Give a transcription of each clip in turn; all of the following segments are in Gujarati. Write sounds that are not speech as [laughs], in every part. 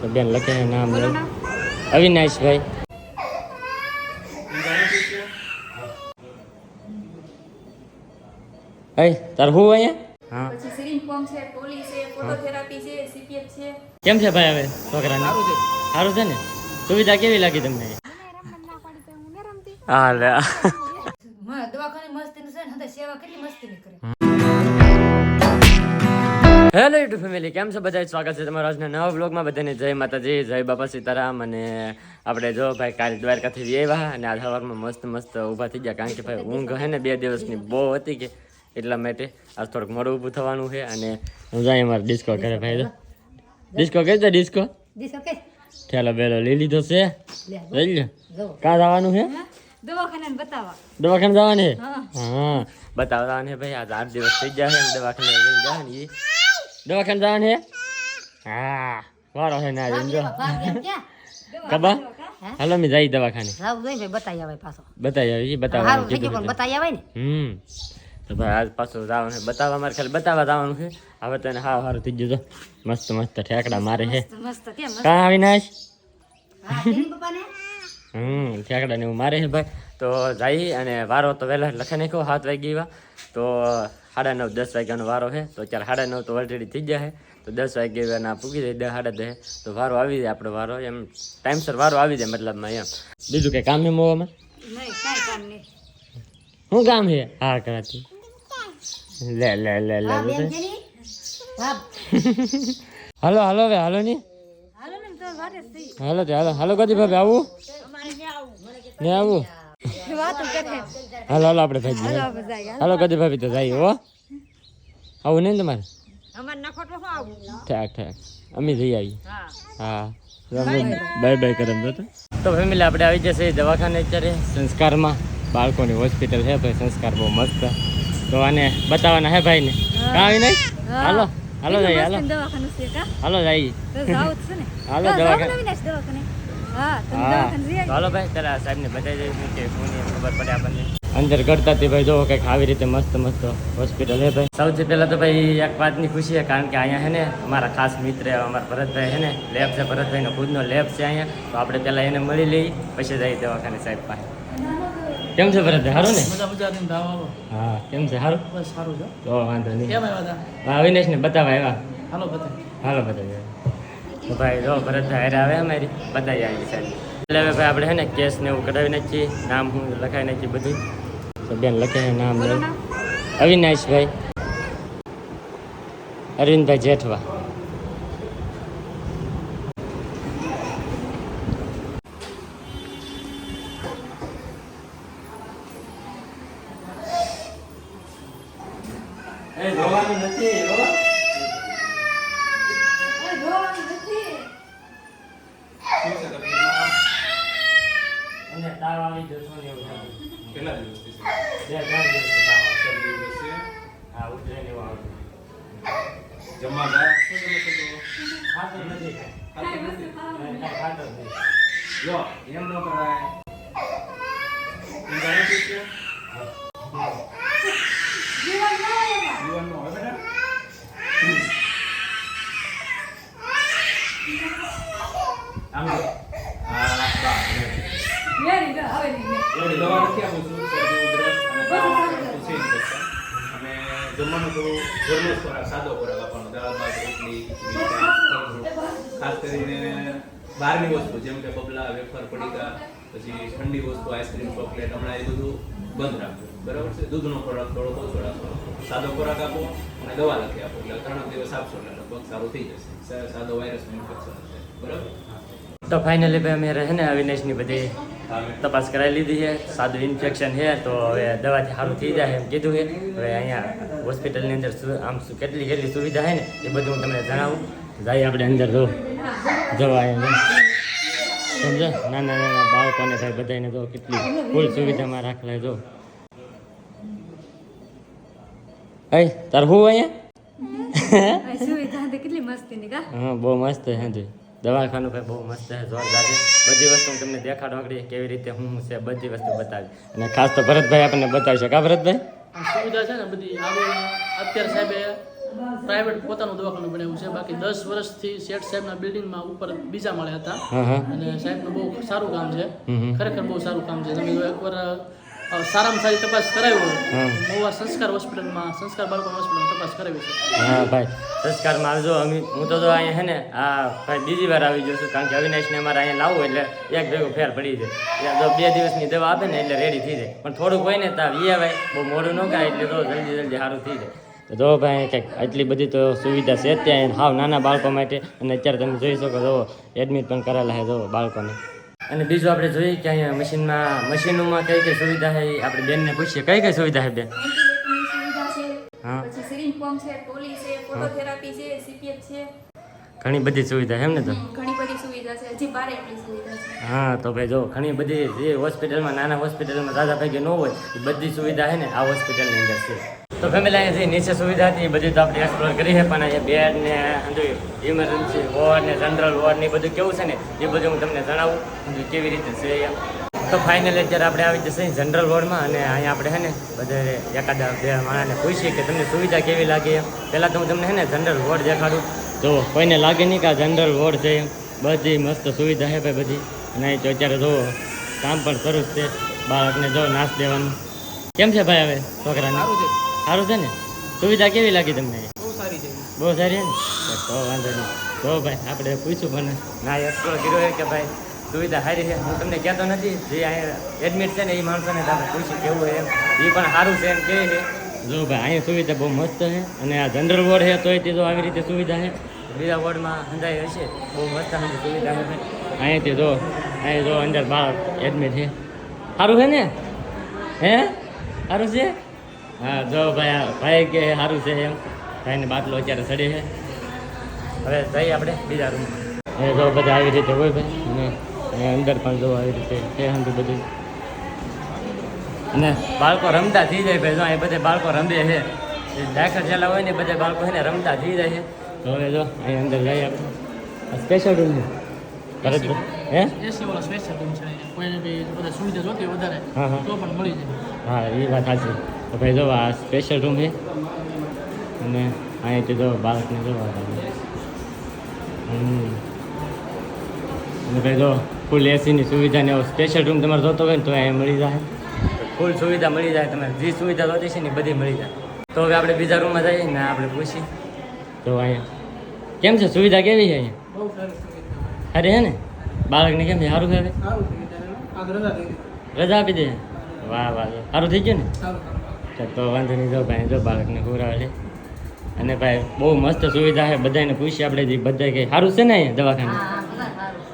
તો બેન લખે નામ લો અવિનાશભાઈ હઈ તાર હું અહીંયા? હા. પછી સિરિંજ પંપ છે ટોલી છે ફોટોથેરાપી છે સીપીએફ છે. કેમ છે ભાઈ હવે છોકરાને? સારું છે. ને? સુવિધા કેવી લાગી તમને? હા દવાખાને મસ્તી છે ને સેવા કેટલી મસ્તી કરે. હેલો યુટ્યુબ ફેમિલી કેમ છો? બધા સ્વાગત છે તમારા આજના નવા બ્લોગમાં બધાને જય માતાજી જય બાપા સીતારામ. અને આપણે જો ભાઈ કાલે દ્વારકાથી આવ્યા અને આધા સવારમાં મસ્ત મસ્ત ઊભા થઈ ગયા. કારણ કે ભાઈ ઊંઘ હે ને બે દિવસની બહુ હતી કે એટલા માટે આજ થોડુંક મોડું ઊભું થવાનું છે. અને હું જાય અમારે ડિસ્કો કરે ભાઈ તો ડિસ્કો કહી દે ડિસ્કો ચાલો ઠેલો બેલો લઈ લીધો છે. લઈ લો કાં જવાનું છે? દવાખાને બતાવવા. દવાખાને જવાનું હા. બતાવવાની ભાઈ. આજ આઠ દિવસ થઈ ગયા છે દવાખાને લઈને જાય ને દવાખાને જવાનું છે હા વારો છે ના જો કબા હાલો મેં જઈ દવાખાને જાવ જોઈ ભાઈ બતાવી આવે પાછો બતાવી આવી બતાવવાનું સારું થઈ પણ બતાવી આવે ને હમ તો ભાઈ આજ પાછું જવાનું છે બતાવવા મારે ખાલી બતાવવા જવાનું છે હવે તને હા સારું થઈ ગયું મસ્ત મસ્ત ઠેકડા મારે છે મસ્ત કેમ કાં અવિનાશ હા પપ્પાને હમ ઠેકડા ને એવું મારે છે ભાઈ. તો જઈ અને વારો તો વહેલા લખે નાખ્યો સાત વાગી એવા. તો સાડા નવ દસ વાગ્યાનો વારો છે. તો અત્યારે સાડા નવ તો ઓલરેડી થઈ ગયા છે. તો દસ વાગે ના પૂગી જાય દસ સાડા દસ. તો વારો આવી જાય આપણો વારો. એમ ટાઈમસર વારો આવી જાય મતલબમાં એમ. બીજું કંઈ કામ નહીં કામ નહીં. શું કામ છે? હા કરાતી લે લે લે લે હાલો [laughs] હાલો હવે હાલો ની. હાલો હાલો. હાલો ગજી ભાભી આવું? ને આવું. હાલો હાલો આપણે ભાઈ જઈએ. હાલો ગજી હાલો ભાભી તો જાય હો. આવું નહીં ને તમારે? અમાર નખોટો શું આવું? ઠેક ઠેક. અમે જઈ આવી હા. હા. Bye bye. કરમ તો. તો ફેમિલી આપણે આવી જશે દવાખાને અત્યારે સંસ્કારમાં. બાળકોની હોસ્પિટલ છે ભાઈ સંસ્કાર બહુ મસ્ત. તો આને બતાવવાના હે ભાઈ ને કાં નહીં? હાલો. હાલો જઈએ હાલો દવાખાનું છે કા હાલો જઈએ તો જાવ છે ને હાલો દવાખાને હા હાલો ભાઈ આ સાહેબને બતાવી દઈશું કે શું ખબર પડે આપણને અંદર કરતા તે ભાઈ જોવો કંઈક આવી રીતે મસ્ત મસ્ત હોસ્પિટલ હે ભાઈ સૌથી પહેલાં તો ભાઈ એક વાતની ખુશી છે કારણ કે અહીંયા હે ને અમારા ખાસ મિત્ર અમારા ભરતભાઈ હે ને લેબ છે ભરતભાઈનો ખુદનો લેબ છે અહીંયા તો આપણે પહેલાં એને મળી લઈ પછી જઈએ દવાખાને સાહેબ પાસે કેમ છે ભરત? સારું ને? હા કેમ છે? સારું બસ સારું છે. તો વાંધો નહીં. કેમ આવ્યા હતા? અવિનેશ ને બતાવા આવ્યા. હાલો બતાવ. હાલો બતાવી. તો ભાઈ જો ભરતભાઈ હારે આવે અમારી. બતાવી આવી સાહેબ. એટલે હવે ભાઈ આપણે છે ને કેસ ને એવું કઢાવી નાખીએ નામ હું લખાવી નાખીએ બધું. તો બેન લખે નામ અવિનાશભાઈ. અરવિંદભાઈ જેઠવા. નથી અને તાવ આવી જશો ને એવું થાય. કેટલા દિવસથી છે? બે ત્રણ તાવ. શરદી છે? હા ઉતરે ને એવું આવે. જમવા જાય? શું તમે છો તો? ખાતું નથી. ખાતું નથી? કાંઈ નથી. જો, એમ ન કરાય. ઊંઘ છે? [laughs] આમ દવા નથી અને જમવાનું થોડું ઘરનો ખોરાક, સાદો ખોરાક આપવાનો. દાળ, ભાત, રોટલી, ખાસ કરીને બહારની વસ્તુ જેમ કે બબલા વેફર પડીકા પછી ઠંડી વસ્તુ, આઈસ્ક્રીમ, ચોકલેટ, હમણાં એ બધું બંધ રાખવું બરાબર છે? દૂધનો ખોરાક થોડો ઓછો રાખવો સાદો ખોરાક આપો અને દવા લખી આપો. એટલે ત્રણ દિવસ આપશો એટલે લગભગ સારું થઈ જશે. સા- સાદો વાયરસનું ઇન્ફેક્શન હશે. બરાબર? તો ફાઇનલી ભાઈ અમે રહે ને અવિનાશની બધી તપાસ કરાવી લીધી છે. સાદું ઇન્ફેક્શન છે, તો હવે દવાથી સારું થઈ જાય એમ કીધું છે. હવે અહીંયા હોસ્પિટલની અંદર શું આમ શું કેટલી કેટલી સુવિધા છે ને, એ બધું હું તમને જણાવું. જાય આપણે અંદર જો જવા અહીંયા સમજો નાના નાના બાળકોને ભાઈ બધાને જો કેટલી ફૂલ સુવિધામાં રાખેલા જો. હઈ તાર હું અહીંયા? સુવિધા તો કેટલી મસ્તી ની કા? હા બહુ મસ્ત હાજી. દવાખાનું ભાઈ બહુ મસ્ત છે જોરદાર છે. બધી વસ્તુ હું તમને દેખાડો આગળ કેવી રીતે હું છે બધી વસ્તુ બતાવી અને ખાસ તો ભરતભાઈ આપણને બતાવશે. કા ભરતભાઈ? સુવિધા છે ને બધી અત્યારે સાહેબે પ્રાઇવેટ પોતાનું દવાખાનું બનાવ્યું છે. બાકી દસ વર્ષથી શેઠ સાહેબના બિલ્ડિંગમાં ઉપર બીજા માળે હતા. અને સાહેબનું બહુ સારું કામ છે. ખરેખર બહુ સારું કામ છે. તમે એકવાર સારામાં સારી તપાસ કરાવી હોય. હા. મહુવા સંસ્કાર હોસ્પિટલમાં સંસ્કાર બાળકો હોસ્પિટલમાં તપાસ કરાવી છે હા ભાઈ. સંસ્કારમાં આવજો. અમે હું તો અહીંયા હે ને આ ભાઈ બીજી વાર આવી જશું કારણ કે અવિનાશને અમારે અહીંયા લાવવું એટલે એક ભેગો ફેર પડી જાય. એટલે જો બે દિવસની દવા આપે ને એટલે રેડી થઈ જાય. પણ થોડુંક હોય ને ત્યાં વીએ ભાઈ બહુ મોડું ન કાય એટલે તો જલ્દી જલ્દી સારું થઈ જાય. તો જો ભાઈ કંઈક આટલી બધી તો સુવિધા છે જ ત્યાં હાવ નાના બાળકો માટે. અને અત્યારે તમે જોઈ શકો જો એડમિટ પણ કરેલા છે જો બાળકોને. અને બીજું આપણે જોઈએ કે અહીંયા મશીનમાં મશીનોમાં કઈ કઈ સુવિધા છે આપણે બેનને પૂછીએ. કઈ કઈ સુવિધા છે બેન? વેન્ટિલેટરની હા. પછી સિરિંજ પંપ છે ટોલી છે ફોટોથેરાપી છે સીપીએફ છે. ઘણી બધી સુવિધા છે એમ ને તો? ઘણી બધી સુવિધા છે હજી બારે એટલી સુવિધા છે. હા તો ભાઈ જો ઘણી બધી જે હોસ્પિટલમાં નાના હોસ્પિટલમાં દાદા ભાઈ ન હોય એ બધી સુવિધા છે ને આ હોસ્પિટલની અંદર છે. તો ફેમિલી અહીંયા જે નીચે સુવિધા હતી, એ બધી તો આપણે એક્સપ્લોર કરી છે, પણ અહીંયા બેડ ને અંદર ઇમરજન્સી વોર્ડ ને જનરલ વોર્ડ ને બધું કેવું છે ને, એ બધું હું તમને જણાવું બધું કેવી રીતે છે તો ફાઇનલ અત્યારે આપણે આવી જશે જનરલ વોર્ડમાં અને અહીંયા આપણે હે ને બધે એકાદા બે માણસને પૂછીએ કે તમને સુવિધા કેવી લાગે એમ. પહેલાં તો હું તમને હે ને જનરલ વોર્ડ દેખાડું. જો કોઈને લાગે નહીં કે આ જનરલ વોર્ડ છે એમ. બધી મસ્ત સુવિધા છે ભાઈ બધી. અને તો અત્યારે જો કામ પણ જ છે. બાળકને જો નાશ દેવાનું. કેમ છે ભાઈ હવે છોકરાને? સારું છે ને? સુવિધા કેવી લાગી તમને? બહુ સારી છે. બહુ સારી છે ને? તો વાંધો નહીં. તો ભાઈ આપણે પૂછ્યું પણ ના એક્સપ્લોર કર્યો કે ભાઈ સુવિધા સારી છે. હું તમને કહેતો નથી જે એડમિટ છે ને એ માણસોને તમે પૂછ્યું કેવું એમ. એ પણ સારું છે એમ કહે છે. જો ભાઈ અહીંયા સુવિધા બહુ મસ્ત છે અને આ જનરલ વોર્ડ છે તોય તે જો આવી રીતે સુવિધા છે. બીજા વોર્ડમાં હંધાઈ હશે. બહુ મસ્ત સુવિધા છે. અહીંયાથી જો અહીંયા જો અંદર બાળક એડમિટ છે. સારું છે ને? હે? સારું છે? હા જો ભાઈ ભાઈ કે સારું છે એમ. ભાઈને બાટલો અત્યારે ચડે છે. હવે જઈએ આપણે બીજા રૂમ એ જો બધા આવી રીતે હોય ભાઈ. અને અંદર પણ જો આવી રીતે છે હંધું બધું. અને બાળકો રમતા થઈ જાય ભાઈ જો અહીં બધે બાળકો રમે છે. દાખલ છેલ્લા હોય ને બધા બાળકો છે ને રમતા થઈ જાય છે. તો હવે જો અહીં અંદર જઈએ આપણે. સ્પેશિયલ રૂમ છે. ભરતભાઈ હે? એસી વાળો સ્પેશિયલ રૂમ છે. કોઈને બી બધા સુવિધા જોતી વધારે. તો પણ મળી જાય. હા એ વાત સાચી. તો ભાઈ જો આ સ્પેશિયલ રૂમ છે. અને અહીંથી જો બાળકને જોવા અને ભાઈ જો ફૂલ એસીની સુવિધા ને સ્પેશિયલ રૂમ તમારે જોતો હોય ને તો અહીંયા મળી જાય. ફૂલ સુવિધા મળી જાય તમારે જે સુવિધા જોતી છે ને બધી મળી જાય. તો હવે આપણે બીજા રૂમમાં જઈએ ને આપણે પૂછીએ. તો અહીંયા. કેમ છે? સુવિધા કેવી છે અહીંયા? અરે હે ને? બાળકને કેમ છે? સારું હવે? રજા આપી દે. વાહ વાહ સારું થઈ ગયું ને? તો તો વાંધો નહીં જો ભાઈ જો બાળકને ખવડાવે છે અને ભાઈ બહુ મસ્ત સુવિધા છે બધાને પૂછીએ આપણે જે બધા કે સારું છે ને અહીંયા દવાખાને?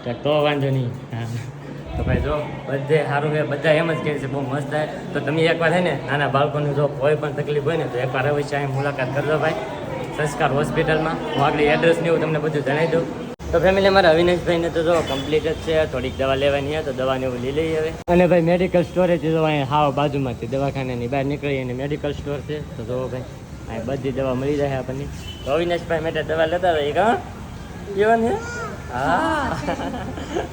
તો તો વાંધો નહીં. હા. તો ભાઈ જો બધે સારું છે બધા એમ જ કહે છે બહુ મસ્ત થાય તો તમે એકવાર છે ને નાના બાળકોને જો કોઈ પણ તકલીફ હોય ને તો એકવાર અવશ્ય અહીં મુલાકાત કરજો ભાઈ. સંસ્કાર હોસ્પિટલમાં હું આગળ એડ્રેસ ને એવું તમને બધું જણાવી દઉં. તો ફેમિલી મારા અવિનાશભાઈને તો જો કમ્પ્લીટ જ છે. થોડીક દવા લેવાની છે તો દવાને એવું લઈ લઈ હવે. અને ભાઈ મેડિકલ સ્ટોરે જો અહીંયા હાવ બાજુમાંથી દવાખાનાની બહાર નીકળી અને મેડિકલ સ્ટોર છે, તો જો ભાઈ અહીં બધી દવા મળી જાય આપણને. તો અવિનાશભાઈ માટે દવા લેતા હોય હા? પીવાની હા.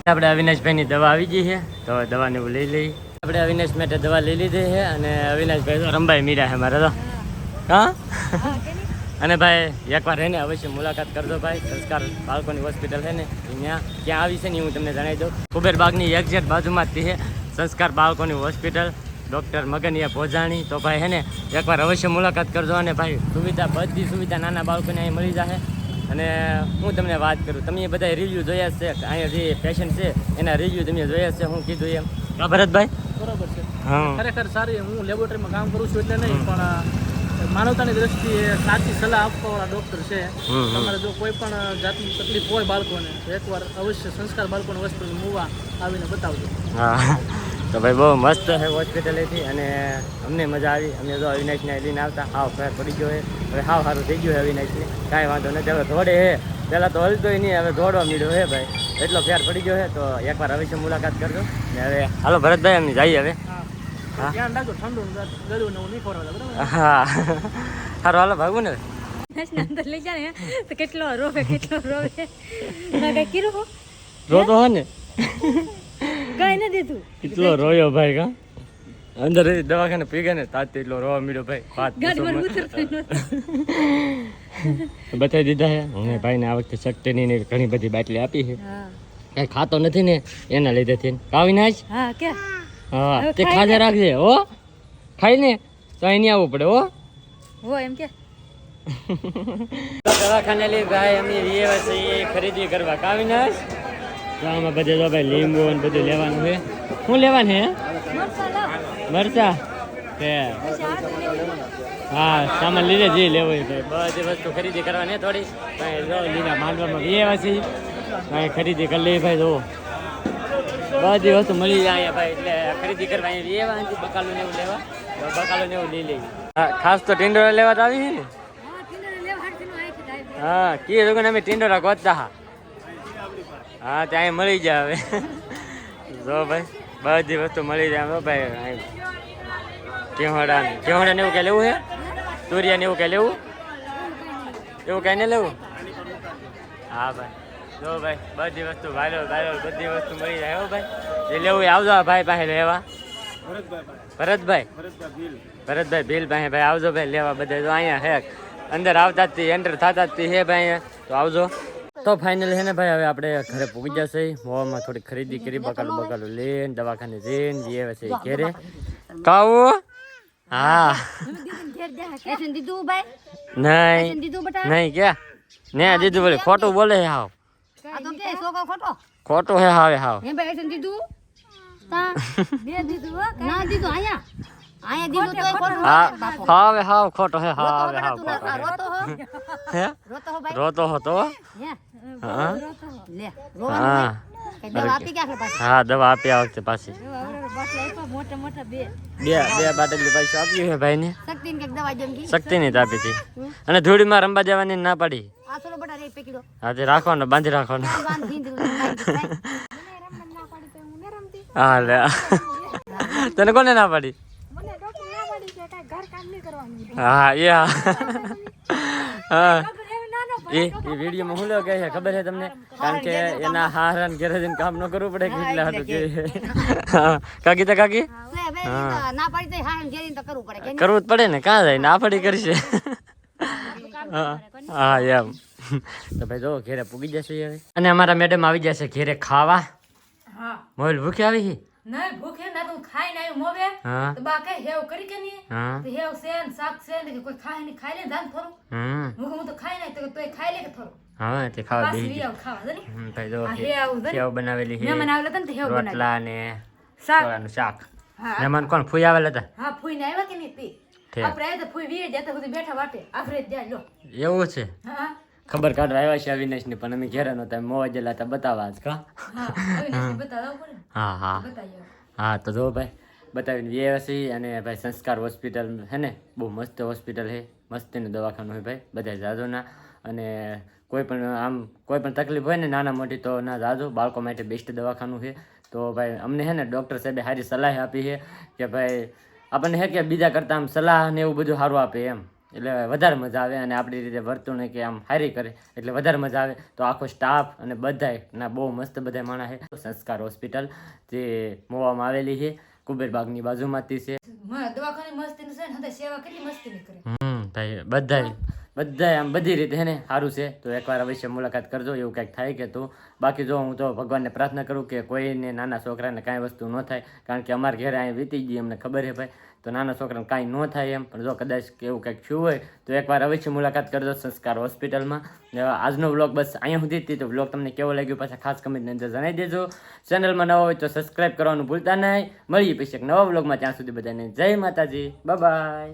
આપણે અવિનાશભાઈની દવા આવી ગઈ છે, તો દવાને એવું લઈ લઈ આપણે અવિનાશ માટે દવા લઈ લીધી છે અને અવિનાશભાઈ રંભાઈ મીરા છે મારે તો. હા અને ભાઈ એકવાર એને અવશ્ય મુલાકાત કરજો ભાઈ. સંસ્કાર બાળકોની હોસ્પિટલ છે ને ત્યાં ક્યાં આવી છે ને હું તમને જણાવી દઉં. કુબેર બાગની એક્ઝેક્ટ બાજુમાં જ છે સંસ્કાર બાળકોની હોસ્પિટલ. ડૉક્ટર મગનિયા ભોજાણી તો ભાઈ હે ને એકવાર અવશ્ય મુલાકાત કરજો અને ભાઈ સુવિધા બધી સુવિધા નાના બાળકોને અહીં મળી જશે અને હું તમને વાત કરું તમે બધા રિવ્યૂ જોયા છે અહીંયા જે પેશન્ટ છે એના રિવ્યૂ તમે જોયા છે હું કીધું એમ. ભરતભાઈ? બરોબર છે. હા. ખરેખર સારી હું લેબોરેટરીમાં કામ કરું છું એટલે નહીં પણ માનવતાની દ્રષ્ટિએ સાચી સલાહ આપવાવાળા ડૉક્ટર છે. તમારે જો કોઈ પણ જાતની તકલીફ હોય બાળકોને તો એકવાર અવશ્ય સંસ્કાર બાળકોને હોસ્પિટલ મૂવા આવીને બતાવજો. હા. તો ભાઈ બહુ મસ્ત છે હોસ્પિટલેથી અને અમને મજા આવી. અમે જો અવિનાશને લઈને આવતા. હાવ ફેર પડી ગયો હવે હાવ સારું થઈ ગયું અવિનાશને. કાંઈ વાંધો નથી. હવે દોડે હે પહેલાં તો હલતોય નહીં હવે દોડવા મીડ્યો હે ભાઈ. એટલો ફેર પડી ગયો છે. તો એકવાર અવશ્ય મુલાકાત કરજો. ને હવે હાલો ભરતભાઈ અમે જઈએ હવે. ધ્યાન રાખજો ઠંડુ ગળ્યું ને નહીં ખવડાવતા બરાબર? હા. સારું હાલો ભાગવું ને અંદર લઈ જાય ને તો કેટલો રોવે કેટલો રોવે. મેં કઈ કીધું હો? રોતો હો ને? કઈ ન દીધું. કેટલો રોયો ભાઈ કા અંદર દવાખાને પી ગયા ને તાત એટલો રોવા મીડ્યો ભાઈ વાત બતાવી દીધા હે હું ભાઈને આ વખતે શક્તિની ને ઘણી બધી બાટલી આપી છે. હા. કઈ ખાતો નથી ને એના લીધે થી કાવી નાખ હા કે હા તે ખાજે રાખજે હો. ખાઈ ને તો અહીં આવવું પડે હો. હો એમ કે. દવાખાને લઈ ભાઈ અમે એ છીએ ખરીદી કરવા કાવિનાશ તો આમાં બધે તો ભાઈ લીંબુ ને બધું લેવાનું છે. શું લેવાનું લાવ મરચા? કે. હા સામાન લીધે જે લેવો ભાઈ બધી વસ્તુ ખરીદી કરવાની થોડી. ભાઈ જો લીધા માંડવામાં એ વાસી. ભાઈ ખરીદી કરી લઈ ભાઈ જો. બધી વસ્તુ મળી જાય ભાઈ એટલે ખરીદી કરવા અહીં લેવા બકાલો ને એવું લેવા. બકાલો ને એવું લઈ લેવી ખાસ તો ટીંડોરા લેવા તો આવી છે ને? હા કીએ લોકો અમે ટિંડોરા ગોતતા હા. હા ત્યાં મળી જાય હવે. જો ભાઈ બધી વસ્તુ મળી જાય હો ભાઈ કેવડા કેવડા ને એવું કઈ લેવું હે? તુરિયા ને એવું કઈ લેવું? એવું કઈ ને લેવું? હા ભાઈ. જો ભાઈ બધી વસ્તુ વાયરો વાયરો બધી વસ્તુ મળી જાય હો ભાઈ. જે લેવું આવજો ભાઈ પાસે લેવા ભરતભાઈ. ભરતભાઈ ભીલ પાસે ભાઈ આવજો ભાઈ લેવા બધા. જો અહીંયા હે અંદર આવતા જ એન્ટર થતા જ હે ભાઈ તો આવજો. તો ફાઇનલ હે ને ભાઈ હવે આપણે ઘરે પહોંચી જશે. મોવામાં થોડી ખરીદી કરી બકાલું બકાલું લઈને દવાખાને જઈને જે છે ઘેરે. કાવો હા. ભાઈ? નહીં. નહીં ક્યાં? ને દીધું બોલે ખોટું બોલે હાવ આ તો કે સોકો ખોટો? ખોટું હે હાવે હાવ. હે ભાઈ એસન દીધું? તા? [laughs] બે દીધું ના દીધું આયા. આયા દીધું તોય ખોટું હા હાવે હાવ ખોટો હે હાવે હાવ ખોટો હે. રોતો હો? હે? રોતો હો ભાઈ? રોતો હતો તો? હા? લે હા. કઈ દવા આપી ગયા પાછી? હા દવા આપી આ વખતે પાછી મોટા મોટા બે. બે બે બાટલી પાછી આપ્યું છે ભાઈને. શક્તિને કંઈક દવા જેમ કી? શક્તિ આપી હતી. અને ધૂળીમાં રમવા જવાની ના પાડી. આ સોલો બટા રે પેકીડો આજે રાખવાનો બાંધી રાખવાનો. વાન હા લે. તને કોને ના પાડી? હા એ હા. એ એ વિડીયોમાં હું લેવા કહે ખબર છે તમને? કારણ કે એના હારણ ઘરે જઈને કામ ન કરવું પડે એટલે હાટું કે. હા. કાકી તો કાકી? ના પાડી તો હા એમ ઘેરીને તો કરવું પડે કરવું જ પડે ને કાં જાય? ના પડી કરશે. હા. એમ. [laughs] તો ભાઈ જો ઘેરે પૂગી જશે હવે. અને અમારા મેડમ આવી જશે ઘેરે ખાવા. હા. મોબાઈલ ભૂખે આવી છે નહીં ભૂખે ના તું ખાઈ ના મોવે. હા. તો બા કઈ હેવ કરી કે નહીં? તો હેવ સેન શાક સેન કે કોઈ ખાય નહીં ખાઈ લે ધાન થોડું. હમ. હું તો ખાઈ નહીં તો તોય ખાઈ લે કે થોડું. હા તે ખાવા ભાઈ જો બનાવેલી છે હતા ને હેવ રોટલા ને શાક. શાક. મહેમાન કોણ ફૂઈ આવેલા હતા? હા ફૂઈ ને આવ્યા કે નહીં તે? ઠીક. આપણે તો ફૂઈ વીએ જતા સુધી બેઠા વાટે. આપણે જ લો એવું છે? હા. ખબર કાઢવા આવ્યા છે અવિનાશની પણ અમે ઘેર નતા મોવા જેલા હતા બતાવવા જ કા? હા બતાવવા હા હા. હા તો જો ભાઈ. બતાવીને વ્યવસી અને ભાઈ સંસ્કાર હોસ્પિટલ હે ને? બહુ મસ્ત હોસ્પિટલ છે. મસ્તીનું દવાખાનું હોય ભાઈ બધા જાજોના. અને કોઈ પણ આમ કોઈ પણ તકલીફ હોય ને નાના મોટી તો ના જાજો. બાળકો માટે બેસ્ટ દવાખાનું છે. તો ભાઈ અમને હે ને ડૉક્ટર સાહેબે સારી સલાહ આપી છે કે ભાઈ આપણને હે કે બીજા કરતાં આમ સલાહ ને એવું બધું સારું આપે એમ. એટલે વધારે મજા આવે અને આપણી રીતે વર્તવું ને કે આમ હારી કરે એટલે વધારે મજા આવે. તો આખો સ્ટાફ અને બધાય ના બહુ મસ્ત બધા માણસ છે સંસ્કાર હોસ્પિટલ જે મોવામાં આવેલી છે કુબેરબાગની બાજુમાંથી છે. દવાખાની મસ્તી છે ને સેવા કેટલી મસ્તી કરે. હમ ભાઈ બધાય. બધાય આમ બધી રીતે હે ને સારું છે. તો એકવાર અવશ્ય મુલાકાત કરજો, એવું કંઈક થાય કે તો. બાકી જો હું તો ભગવાનને પ્રાર્થના કરું કે કોઈને નાના છોકરાને કાંઈ વસ્તુ ન થાય, કારણ કે અમારા ઘરે અહીં વીતી ગઈ, અમને ખબર છે ભાઈ. તો નાના છોકરાને કાંઈ ન થાય એમ, પણ જો કદાચ એવું કંઈક થયું હોય, તો એકવાર અવશ્ય મુલાકાત કરજો સંસ્કાર હોસ્પિટલમાં. આજનો વ્લોગ બસ અહીંયા સુધી હતી તો વ્લોગ તમને કેવો લાગ્યો પાછા ખાસ કમેન્ટની અંદર જણાવી દેજો. ચેનલમાં નવો હોય તો સબસ્ક્રાઈબ કરવાનું ભૂલતા નહીં. મળીએ પછી એક નવા વ્લોગમાં, ત્યાં સુધી બધાને જય માતાજી. બાય